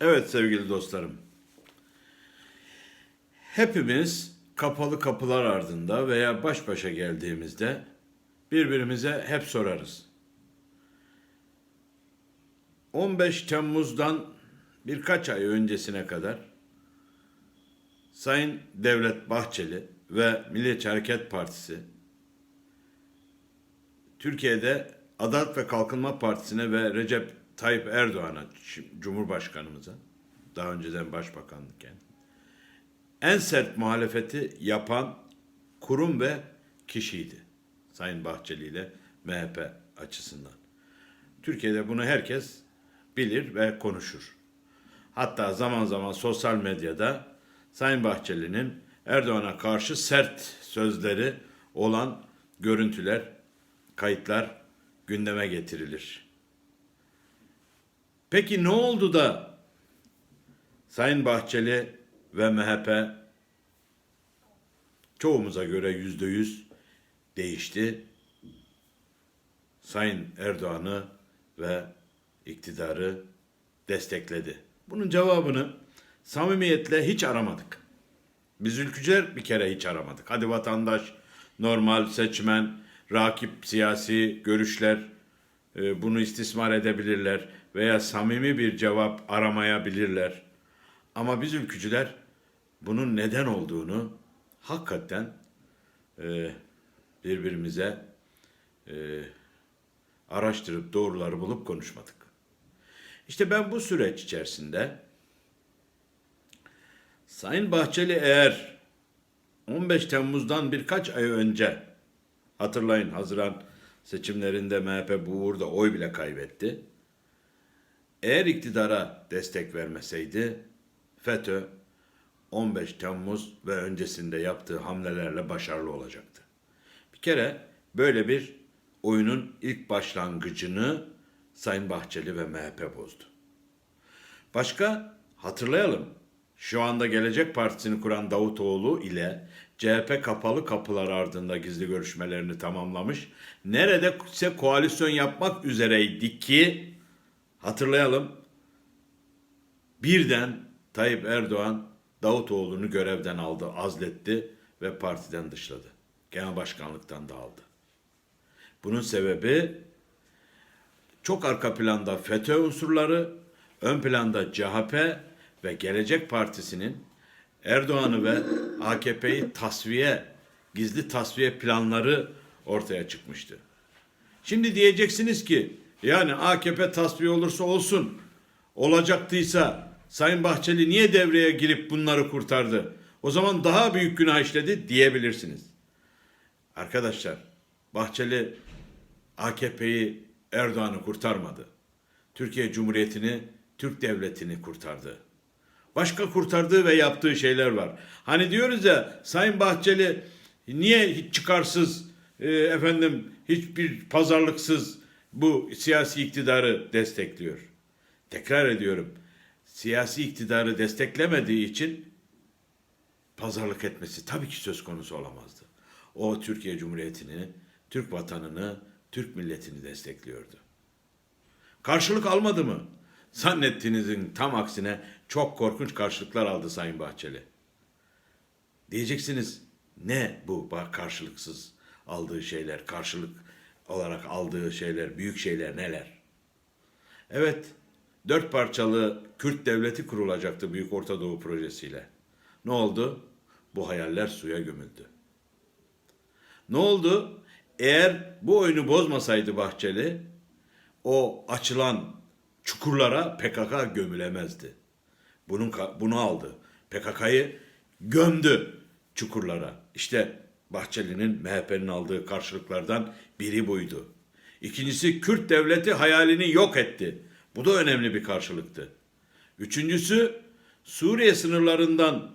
Evet sevgili dostlarım. Hepimiz kapalı kapılar ardında veya baş başa geldiğimizde birbirimize hep sorarız. 15 Temmuz'dan birkaç ay öncesine kadar Sayın Devlet Bahçeli ve Milliyetçi Hareket Partisi Türkiye'de Adalet ve Kalkınma Partisi'ne ve Recep Tayyip Erdoğan'a, Cumhurbaşkanımıza, daha önceden başbakanlıkken, en sert muhalefeti yapan kurum ve kişiydi. Sayın Bahçeli ile MHP açısından. Türkiye'de bunu herkes bilir ve konuşur. Hatta zaman zaman sosyal medyada Sayın Bahçeli'nin Erdoğan'a karşı sert sözleri olan görüntüler, kayıtlar gündeme getirilir. Peki ne oldu da Sayın Bahçeli ve MHP çoğumuza göre yüzde yüz değişti. Sayın Erdoğan'ı ve iktidarı destekledi. Bunun cevabını samimiyetle hiç aramadık. Biz ülkücüler bir kere hiç aramadık. Hadi vatandaş, normal seçmen, rakip siyasi görüşler bunu istismar edebilirler veya samimi bir cevap aramayabilirler. Ama biz ülkücüler bunun neden olduğunu hakikaten e, birbirimize e, araştırıp doğruları bulup konuşmadık. İşte ben bu süreç içerisinde Sayın Bahçeli eğer 15 Temmuz'dan birkaç ay önce hatırlayın Haziran seçimlerinde MHP bu uğurda oy bile kaybetti. Eğer iktidara destek vermeseydi FETÖ 15 Temmuz ve öncesinde yaptığı hamlelerle başarılı olacaktı. Bir kere böyle bir oyunun ilk başlangıcını Sayın Bahçeli ve MHP bozdu. Başka hatırlayalım. Şu anda Gelecek Partisi'ni kuran Davutoğlu ile CHP kapalı kapılar ardında gizli görüşmelerini tamamlamış. Neredeyse koalisyon yapmak üzereydi ki hatırlayalım. Birden Tayyip Erdoğan Davutoğlu'nu görevden aldı, azletti ve partiden dışladı. Genel başkanlıktan da aldı. Bunun sebebi çok arka planda FETÖ unsurları, ön planda CHP ve Gelecek Partisi'nin Erdoğan'ı ve AKP'yi tasfiye, gizli tasfiye planları ortaya çıkmıştı. Şimdi diyeceksiniz ki yani AKP tasfiye olursa olsun olacaktıysa Sayın Bahçeli niye devreye girip bunları kurtardı? O zaman daha büyük günah işledi diyebilirsiniz. Arkadaşlar Bahçeli AKP'yi Erdoğan'ı kurtarmadı. Türkiye Cumhuriyeti'ni, Türk Devleti'ni kurtardı. Başka kurtardığı ve yaptığı şeyler var. Hani diyoruz ya Sayın Bahçeli niye hiç çıkarsız e, efendim hiçbir pazarlıksız bu siyasi iktidarı destekliyor. Tekrar ediyorum. Siyasi iktidarı desteklemediği için pazarlık etmesi tabii ki söz konusu olamazdı. O Türkiye Cumhuriyeti'ni, Türk vatanını, Türk milletini destekliyordu. Karşılık almadı mı? Zannettiğinizin tam aksine çok korkunç karşılıklar aldı Sayın Bahçeli. Diyeceksiniz ne bu karşılıksız aldığı şeyler, karşılık olarak aldığı şeyler, büyük şeyler neler? Evet, dört parçalı Kürt devleti kurulacaktı Büyük Orta Doğu projesiyle. Ne oldu? Bu hayaller suya gömüldü. Ne oldu? Eğer bu oyunu bozmasaydı Bahçeli, o açılan çukurlara PKK gömülemezdi. Bunun bunu aldı. PKK'yı gömdü çukurlara. İşte Bahçeli'nin MHP'nin aldığı karşılıklardan biri buydu. İkincisi Kürt devleti hayalini yok etti. Bu da önemli bir karşılıktı. Üçüncüsü Suriye sınırlarından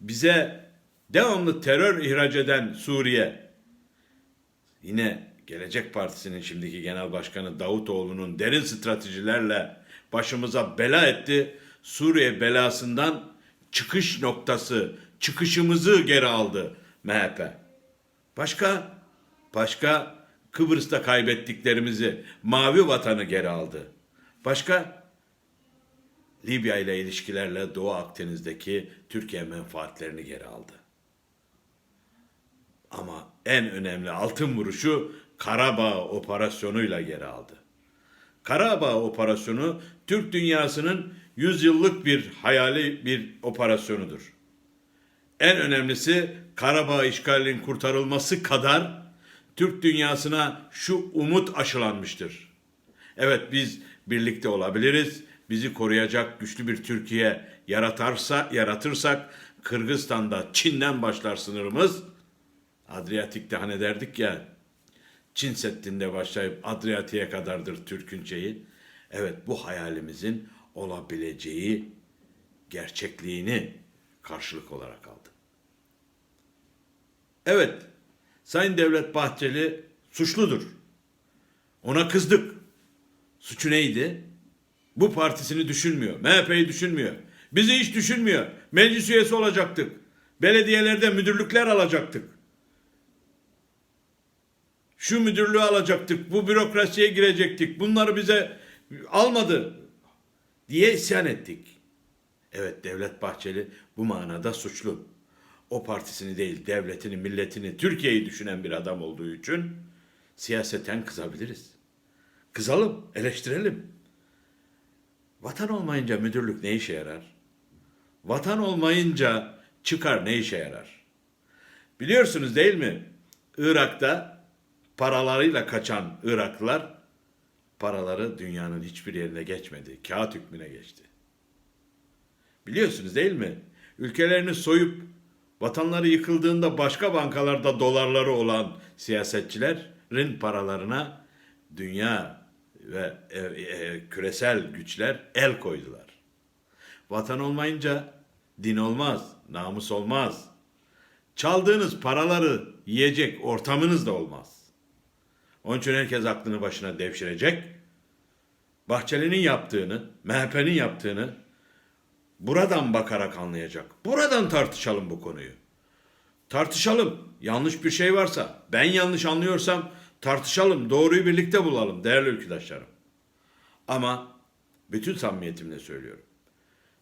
bize devamlı terör ihraç eden Suriye yine Gelecek Partisi'nin şimdiki genel başkanı Davutoğlu'nun derin stratejilerle başımıza bela etti. Suriye belasından çıkış noktası, çıkışımızı geri aldı MHP. Başka? Başka Kıbrıs'ta kaybettiklerimizi, mavi vatanı geri aldı. Başka? Libya ile ilişkilerle Doğu Akdeniz'deki Türkiye menfaatlerini geri aldı. Ama en önemli altın vuruşu Karabağ operasyonuyla geri aldı. Karabağ operasyonu Türk dünyasının yüzyıllık bir hayali bir operasyonudur. En önemlisi Karabağ işgalinin kurtarılması kadar Türk dünyasına şu umut aşılanmıştır. Evet biz birlikte olabiliriz. Bizi koruyacak güçlü bir Türkiye yaratarsa yaratırsak Kırgızistan'da Çin'den başlar sınırımız. Adriyatik'te hani derdik ya Çin Seddi'nde başlayıp Adriyatik'e kadardır Türk'ün şeyi. Evet bu hayalimizin olabileceği gerçekliğini karşılık olarak aldı. Evet, Sayın Devlet Bahçeli suçludur. Ona kızdık. Suçu neydi? Bu partisini düşünmüyor. MHP'yi düşünmüyor. Bizi hiç düşünmüyor. Meclis üyesi olacaktık. Belediyelerde müdürlükler alacaktık. Şu müdürlüğü alacaktık. Bu bürokrasiye girecektik. Bunları bize almadı diye isyan ettik. Evet Devlet Bahçeli bu manada suçlu. O partisini değil, devletini, milletini, Türkiye'yi düşünen bir adam olduğu için siyaseten kızabiliriz. Kızalım, eleştirelim. Vatan olmayınca müdürlük ne işe yarar? Vatan olmayınca çıkar ne işe yarar? Biliyorsunuz değil mi? Irak'ta paralarıyla kaçan Iraklılar paraları dünyanın hiçbir yerine geçmedi. Kağıt hükmüne geçti. Biliyorsunuz değil mi? Ülkelerini soyup vatanları yıkıldığında başka bankalarda dolarları olan siyasetçilerin paralarına dünya ve e, e, küresel güçler el koydular. Vatan olmayınca din olmaz, namus olmaz. Çaldığınız paraları yiyecek ortamınız da olmaz. Onun için herkes aklını başına devşirecek. Bahçeli'nin yaptığını, MHP'nin yaptığını buradan bakarak anlayacak. Buradan tartışalım bu konuyu. Tartışalım. Yanlış bir şey varsa, ben yanlış anlıyorsam tartışalım. Doğruyu birlikte bulalım değerli ülkadaşlarım. Ama bütün samimiyetimle söylüyorum.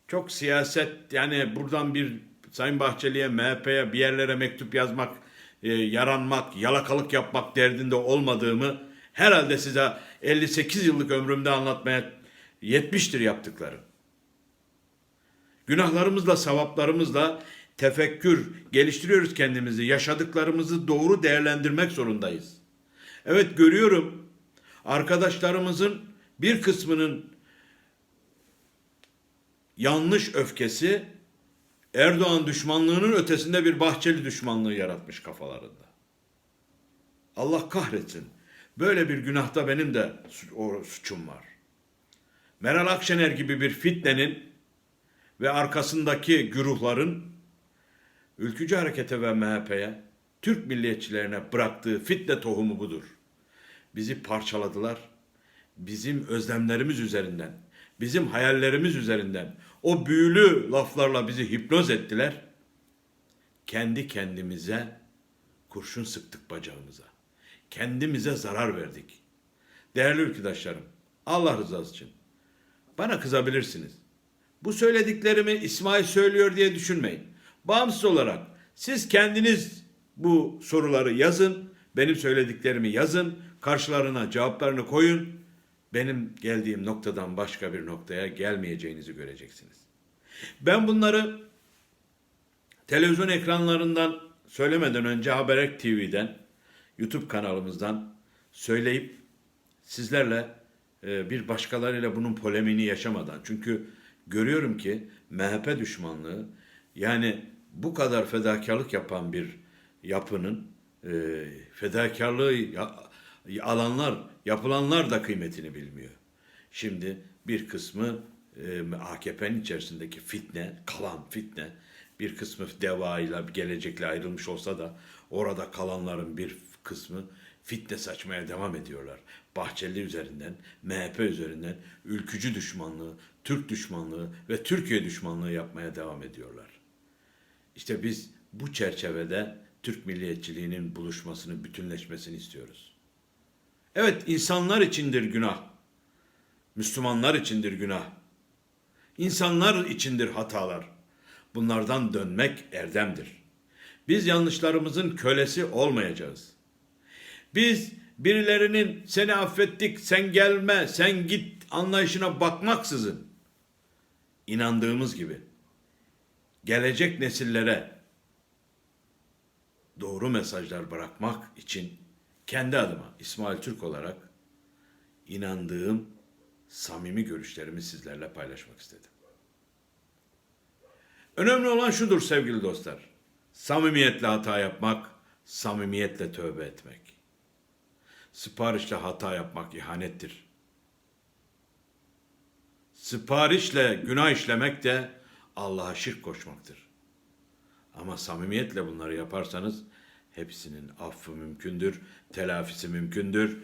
Çok siyaset yani buradan bir Sayın Bahçeli'ye, MHP'ye bir yerlere mektup yazmak, e, yaranmak, yalakalık yapmak derdinde olmadığımı herhalde size 58 yıllık ömrümde anlatmaya yetmiştir yaptıklarım. Günahlarımızla, sevaplarımızla tefekkür, geliştiriyoruz kendimizi. Yaşadıklarımızı doğru değerlendirmek zorundayız. Evet görüyorum arkadaşlarımızın bir kısmının yanlış öfkesi Erdoğan düşmanlığının ötesinde bir Bahçeli düşmanlığı yaratmış kafalarında. Allah kahretsin. Böyle bir günahta benim de o suçum var. Meral Akşener gibi bir fitnenin ve arkasındaki güruhların ülkücü harekete ve MHP'ye, Türk milliyetçilerine bıraktığı fitne tohumu budur. Bizi parçaladılar. Bizim özlemlerimiz üzerinden, bizim hayallerimiz üzerinden o büyülü laflarla bizi hipnoz ettiler. Kendi kendimize kurşun sıktık bacağımıza. Kendimize zarar verdik. Değerli arkadaşlarım, Allah rızası için bana kızabilirsiniz. Bu söylediklerimi İsmail söylüyor diye düşünmeyin. Bağımsız olarak siz kendiniz bu soruları yazın, benim söylediklerimi yazın, karşılarına cevaplarını koyun. Benim geldiğim noktadan başka bir noktaya gelmeyeceğinizi göreceksiniz. Ben bunları televizyon ekranlarından söylemeden önce Haberek TV'den, YouTube kanalımızdan söyleyip sizlerle e, bir başkalarıyla bunun polemini yaşamadan çünkü görüyorum ki MHP düşmanlığı yani bu kadar fedakarlık yapan bir yapının e, fedakarlığı alanlar, yapılanlar da kıymetini bilmiyor. Şimdi bir kısmı e, AKP'nin içerisindeki fitne, kalan fitne, bir kısmı deva ile gelecekle ayrılmış olsa da orada kalanların bir kısmı fitne saçmaya devam ediyorlar. Bahçeli üzerinden, MHP üzerinden ülkücü düşmanlığı, Türk düşmanlığı ve Türkiye düşmanlığı yapmaya devam ediyorlar. İşte biz bu çerçevede Türk milliyetçiliğinin buluşmasını, bütünleşmesini istiyoruz. Evet insanlar içindir günah. Müslümanlar içindir günah. İnsanlar içindir hatalar. Bunlardan dönmek erdemdir. Biz yanlışlarımızın kölesi olmayacağız. Biz birilerinin seni affettik, sen gelme, sen git anlayışına bakmaksızın inandığımız gibi gelecek nesillere doğru mesajlar bırakmak için kendi adıma İsmail Türk olarak inandığım samimi görüşlerimi sizlerle paylaşmak istedim. Önemli olan şudur sevgili dostlar. Samimiyetle hata yapmak, samimiyetle tövbe etmek. Siparişle hata yapmak ihanettir. Siparişle günah işlemek de Allah'a şirk koşmaktır. Ama samimiyetle bunları yaparsanız hepsinin affı mümkündür, telafisi mümkündür,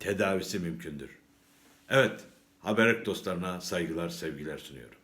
tedavisi mümkündür. Evet, Haberek dostlarına saygılar, sevgiler sunuyorum.